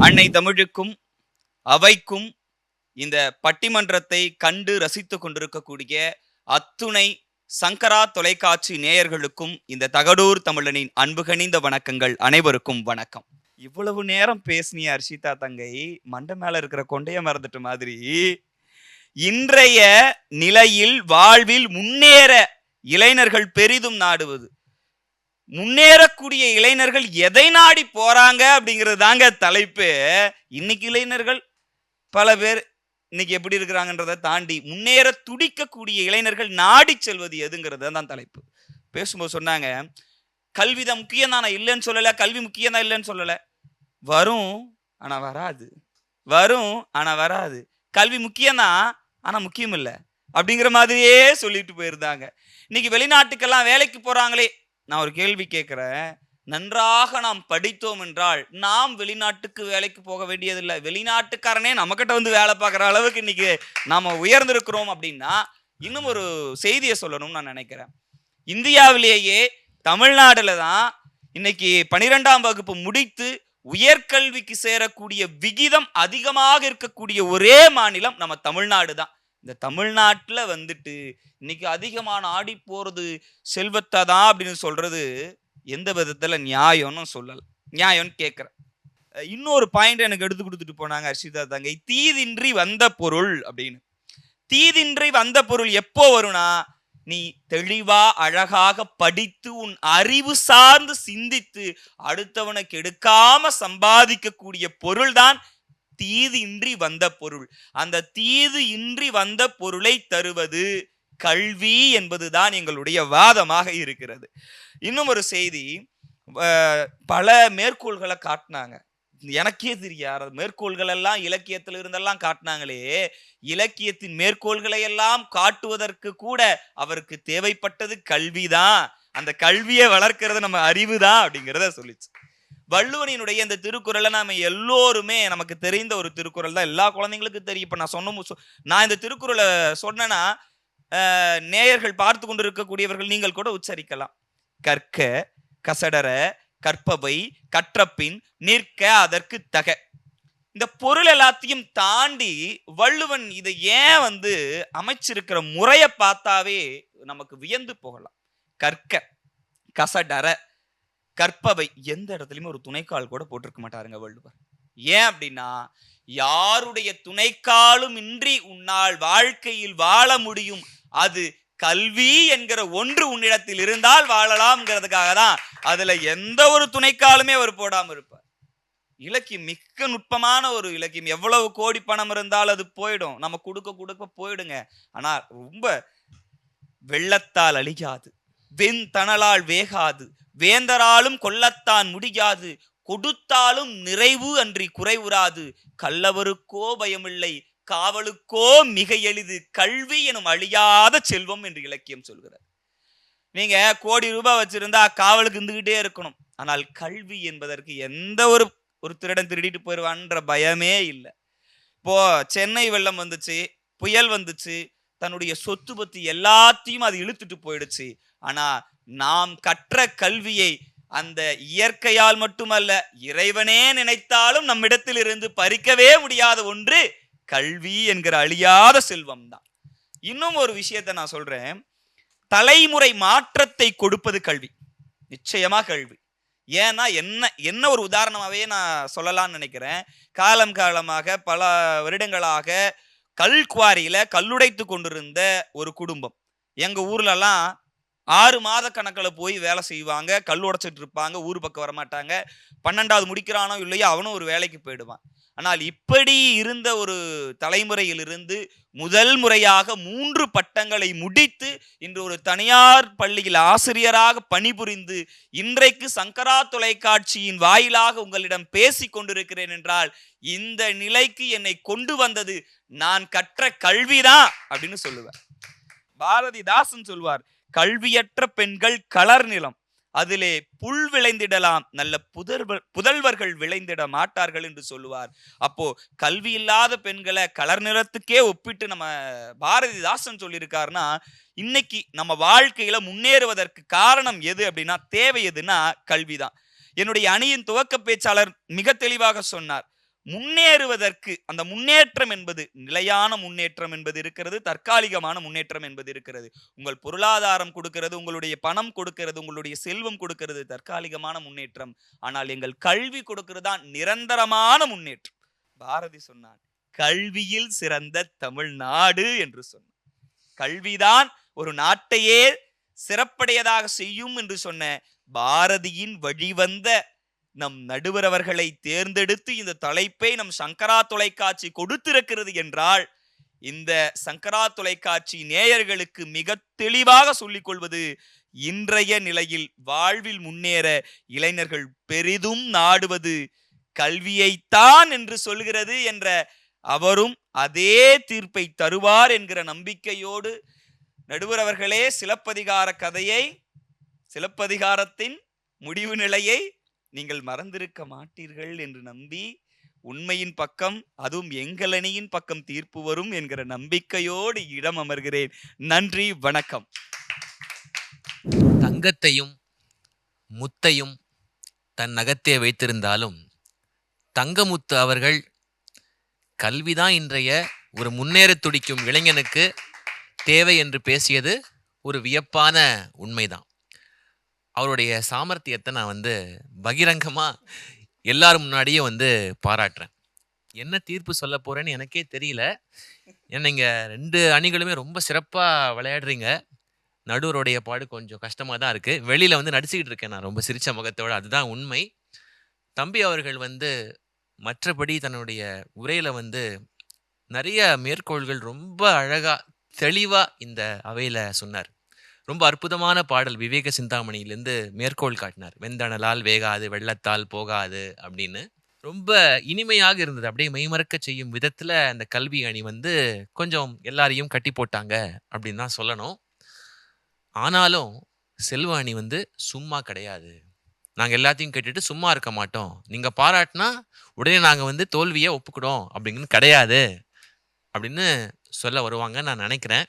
அன்னை தமிழுக்கும் அவைக்கும் இந்த பட்டிமன்றத்தை கண்டு ரசித்து கொண்டிருக்கக்கூடிய அத்துணை சங்கரா தொலைக்காட்சி நேயர்களுக்கும் இந்த தகடூர் தமிழனின் அன்புகணிந்த வணக்கங்கள் அனைவருக்கும் வணக்கம். இவ்வளவு நேரம் பேசினிய அர்ஷிதா தங்கை. மண்டை மேல இருக்கிற கொண்டைய மறந்துட்ட மாதிரி. இன்றைய நிலையில் வாழ்வில் முன்னேற இளைஞர்கள் பெரிதும் நாடுவது. முன்னேறக்கூடிய இளைஞர்கள் எதை நாடி போறாங்க அப்படிங்கிறது தாங்க தலைப்பு. இன்னைக்கு இளைஞர்கள் பல பேர் இன்னைக்கு எப்படி இருக்கிறாங்கன்றதை தாண்டி முன்னேற துடிக்கக்கூடிய இளைஞர்கள் நாடி செல்வது எதுங்கிறது தான் தலைப்பு. பேசும்போது சொன்னாங்க கல்வி தான் முக்கியம் தான் நான் இல்லைன்னு சொல்லலை. கல்வி முக்கியம் தான் இல்லைன்னு சொல்லலை. வரும் ஆனால் வராது. வரும் ஆனால் வராது. கல்வி முக்கியம்தான் ஆனால் முக்கியம் இல்லை. அப்படிங்கிற மாதிரியே சொல்லிட்டு போயிருந்தாங்க. இன்னைக்கு வெளிநாட்டுக்கெல்லாம் வேலைக்கு போகிறாங்களே நான் ஒரு கேள்வி கேட்குறேன். நன்றாக நாம் படித்தோம் என்றால் நாம் வெளிநாட்டுக்கு வேலைக்கு போக வேண்டியதில்லை. வெளிநாட்டுக்காரனே நம்மக்கிட்ட வந்து வேலை பார்க்குற அளவுக்கு இன்னைக்கு நாம் உயர்ந்திருக்கிறோம் அப்படின்னா இன்னும் ஒரு செய்தியை சொல்லணும்னு நான் நினைக்கிறேன். இந்தியாவிலேயே தமிழ்நாடில் தான் இன்னைக்கு பனிரெண்டாம் வகுப்பு முடித்து உயர்கல்விக்கு சேரக்கூடிய விகிதம் அதிகமாக இருக்கக்கூடிய ஒரே மாநிலம் நம்ம தமிழ்நாடு தான். இந்த தமிழ்நாட்டில் வந்துட்டு இன்னைக்கு அதிகமான ஆடி போகிறது செல்வத்தை தான் அப்படின்னு சொல்றது எந்த விதத்தில் நியாயம்னு சொல்லலை. நியாயம்னு கேட்குறேன் இன்னொரு பாயிண்ட் எனக்கு எடுத்து கொடுத்துட்டு போனாங்க ஹர்ஷிதா தங்கை. தீதின்றி வந்த பொருள் அப்படின்னு. தீதின்றி வந்த பொருள் எப்போ வரும்னா நீ தெளிவா அழகாக படித்து உன் அறிவு சார்ந்து சிந்தித்து அடுத்தவனுக்கு எடுக்காம சம்பாதிக்கக்கூடிய பொருள்தான் தீது இன்றி வந்த பொருள். அந்த தீது இன்றி வந்த பொருளை தருவது கல்வி என்பதுதான் எங்களுடைய வாதமாக இருக்கிறது. இன்னும் ஒரு செய்தி பல மேற்கோள்களை காட்டினாங்க. எனக்கே தெரியாது. மேற்கோள்கள் எல்லாம் இலக்கியத்தில் இருந்தெல்லாம் காட்டினாங்களே. இலக்கியத்தின் மேற்கோள்களை எல்லாம் காட்டுவதற்கு கூட அவருக்கு தேவைப்பட்டது கல்விதான். அந்த கல்வியை வளர்க்கிறது நம்ம அறிவு தான் அப்படிங்கிறத சொல்லிச்சு. வள்ளுவனினுடைய இந்த திருக்குறளை நம்ம எல்லோருமே நமக்கு தெரிந்த ஒரு திருக்குறள் தான். எல்லா குழந்தைங்களுக்கும் தெரியும். இப்போ நான் சொன்ன சொ- நான் இந்த திருக்குறளை சொன்னேன்னா நேயர்கள் பார்த்து கொண்டு இருக்கக்கூடியவர்கள் நீங்கள் கூட உச்சரிக்கலாம். கற்க கசடர கற்பவை கற்றப்பின் நிற்க அதற்கு தக. இந்த பொருள் எல்லாத்தையும் தாண்டி வள்ளுவன் இதை ஏன் வந்து அமைச்சிருக்கிற முறையை பார்த்தாவே நமக்கு வியந்து போகலாம். கற்க கசடர கற்பவை எந்த இடத்துலையுமே ஒரு துணைக்கால் கூட போட்டிருக்க மாட்டாருங்க வள்ளுவர் ஏன் அப்படின்னா யாருடைய துணைக்காலும் இன்றி உன்னால் வாழ்க்கையில் வாழ முடியும். அது கல்வி என்கிற ஒன்று உன்னிடத்தில் இருந்தால் வாழலாம்ங்கிறதுக்காக தான். அதுல எந்த ஒரு துணைக்காலுமே அவர் போடாம இருப்பார். இலக்கியம் மிக்க நுட்பமான ஒரு இலக்கியம். எவ்வளவு கோடி பணம் இருந்தால் அது போயிடும். நம்ம கொடுக்க கொடுக்க போயிடுங்க. ஆனா ரொம்ப வெள்ளத்தால் அழியாது. வெண்தணலால் வேகாது. வேந்தராலும் கொல்லத்தான் முடியாது கொடுத்தாலும் நிறைவு அன்றி குறைவுறாது. கள்ளவருக்கோ பயமில்லை காவலுக்கோ மிக எளிது கல்வி எனும் அழியாத செல்வம் என்று இலக்கியம் சொல்கிறார். நீங்க கோடி ரூபாய் வச்சிருந்தா காவலுக்கு இருந்துகிட்டே இருக்கணும். ஆனால் கல்வி என்பதற்கு எந்த ஒரு ஒரு திருடன் திருடிட்டு போயிடுவான்ற பயமே இல்லை. இப்போ சென்னை வெள்ளம் வந்துச்சு புயல் வந்துச்சு தன்னுடைய சொத்து பத்தி எல்லாத்தையும் அது இழுத்துட்டு போயிடுச்சு. ஆனா நாம் கற்ற கல்வியை அந்த இயற்கையால் மட்டுமல்ல இறைவனே நினைத்தாலும் நம்மிடத்தில் இருந்து பறிக்கவே முடியாத ஒன்று கல்வி என்கிற அழியாத செல்வம் தான் இன்னும் ஒரு விஷயத்தை நான் சொல்றேன். தலைமுறை மாற்றத்தை கொடுப்பது கல்வி. நிச்சயமா கல்வி. ஏன்னா என்ன என்ன ஒரு உதாரணமாகவே நான் சொல்லலாம்னு நினைக்கிறேன். காலம் காலமாக பல வருடங்களாக கல் குவாரியில கல்லுடைத்து கொண்டிருந்த ஒரு குடும்பம். எங்க ஊர்லலாம் ஆறு மாத கணக்கில் போய் வேலை செய்வாங்க கல் உடைச்சிட்டு இருப்பாங்க ஊர் பக்கம் வரமாட்டாங்க. பன்னெண்டாவது முடிக்கிறானோ இல்லையோ அவனும் ஒரு வேலைக்கு போயிடுவான். ஆனால் இப்படி இருந்த ஒரு தலைமுறையிலிருந்து முதல் முறையாக மூன்று பட்டங்களை முடித்து இன்று ஒரு தனியார் பள்ளியில் ஆசிரியராக பணிபுரிந்து இன்றைக்கு சங்கரா தொலைக்காட்சியின் வாயிலாக உங்களிடம் பேசிக் கொண்டிருக்கிறேன் என்றால் இந்த நிலைக்கு என்னை கொண்டு வந்தது நான் கற்ற கல்விதான் அப்படின்னு சொல்லுவேன். பாரதிதாசன் சொல்வார் கல்வியற்ற பெண்கள் கலர் நிலம். அதிலே புல் விளைந்திடலாம். நல்ல புதர்வர் புதல்வர்கள் விளைந்திட மாட்டார்கள் என்று சொல்லுவார். அப்போ கல்வி இல்லாத பெண்களை கலர் நிறத்துக்கே ஒப்பிட்டு நம்ம பாரதிதாசன் சொல்லியிருக்காருன்னா இன்னைக்கு நம்ம வாழ்க்கையில முன்னேறுவதற்கு காரணம் எது அப்படின்னா தேவை எதுன்னா கல்விதான். என்னுடைய அணியின் துவக்க பேச்சாளர் மிக தெளிவாக சொன்னார். முன்னேறுவதற்கு அந்த முன்னேற்றம் என்பது நிலையான முன்னேற்றம் என்பது இருக்கிறது தற்காலிகமான முன்னேற்றம் என்பது இருக்கிறது. உங்கள் பொருளாதாரம் கொடுக்கிறது உங்களுடைய பணம் கொடுக்கிறது உங்களுடைய செல்வம் கொடுக்கிறது தற்காலிகமான முன்னேற்றம். ஆனால் எங்கள் கல்வி கொடுக்கிறது தான் நிரந்தரமான முன்னேற்றம். பாரதி சொன்னான் கல்வியில் சிறந்த தமிழ்நாடு என்று சொன்னான். கல்விதான் ஒரு நாட்டையே சிறப்படையதாக செய்யும் என்று சொன்ன பாரதியின் வழிவந்த நம் நடுவரவர்களை தேர்ந்தெடுத்து இந்த தலைப்பை நம் சங்கரா தொலைக்காட்சி கொடுத்திருக்கிறது என்றால் இந்த சங்கரா தொலைக்காட்சி நேயர்களுக்கு மிக தெளிவாக சொல்லிக் கொள்வது இன்றைய நிலையில் வாழ்வில் முன்னேற இளைஞர்கள் பெரிதும் நாடுவது கல்வியைத்தான் என்று சொல்கிறது என்ற அவரும் அதே தீர்ப்பை தருவார் என்கிற நம்பிக்கையோடு நடுவர் அவர்களே சிலப்பதிகார கதையை சிலப்பதிகாரத்தின் முடிவு நிலையை நீங்கள் மறந்திருக்க மாட்டீர்கள் என்று நம்பி உண்மையின் பக்கம் அதுவும் எங்கள் அணியின் பக்கம் தீர்ப்பு வரும் என்கிற நம்பிக்கையோடு இடம் அமர்கிறேன். நன்றி வணக்கம். தங்கத்தையும் முத்தையும் தன் நகத்தே வைத்திருந்தாலும் தங்கமுத்து அவர்கள் கல்விதான் இன்றைய ஒரு முன்னேற துடிக்கும் இளைஞனுக்கு தேவை என்று பேசியது ஒரு வியப்பான உண்மைதான். அவருடைய சாமர்த்தியத்தை நான் வந்து பகிரங்கமாக எல்லாரும் முன்னாடியே வந்து பாராட்டுறேன். என்ன தீர்ப்பு சொல்ல போகிறேன்னு எனக்கே தெரியல. ஏன்னா நீங்கள் ரெண்டு அணிகளுமே ரொம்ப சிறப்பாக விளையாடுறீங்க. நடுவருடைய பாடு கொஞ்சம் கஷ்டமாக தான் இருக்குது வெளியில் வந்து நடிச்சுக்கிட்டு இருக்கேன் நான். ரொம்ப சிரித்த முகத்தோடு அதுதான் உண்மை. தம்பி அவர்கள் வந்து மற்றபடி தன்னுடைய உரையில் வந்து நிறைய மேற்கோள்கள் ரொம்ப அழகாக தெளிவாக இந்த அவையில் சொன்னார். ரொம்ப அற்புதமான பாடல். விவேக சிந்தாமணியிலேருந்து மேற்கோள் காட்டினார். வெந்தணலால் வேகாது வெள்ளத்தால் போகாது அப்படின்னு. ரொம்ப இனிமையாக இருந்தது. அப்படியே மெய்மறக்க செய்யும் விதத்தில் அந்த கல்வி அணி வந்து கொஞ்சம் எல்லாரையும் கட்டி போட்டாங்க அப்படின்னு தான் சொல்லணும். ஆனாலும் செல்வ அணி வந்து சும்மா கிடையாது. நாங்கள் எல்லாத்தையும் கேட்டுட்டு சும்மா இருக்க மாட்டோம். நீங்கள் பாராட்டினா உடனே நாங்கள் வந்து தோல்வியை ஒப்புக்கிடும் அப்படிங்கன்னு கிடையாது அப்படின்னு சொல்ல வருவாங்க நான் நினைக்கிறேன்.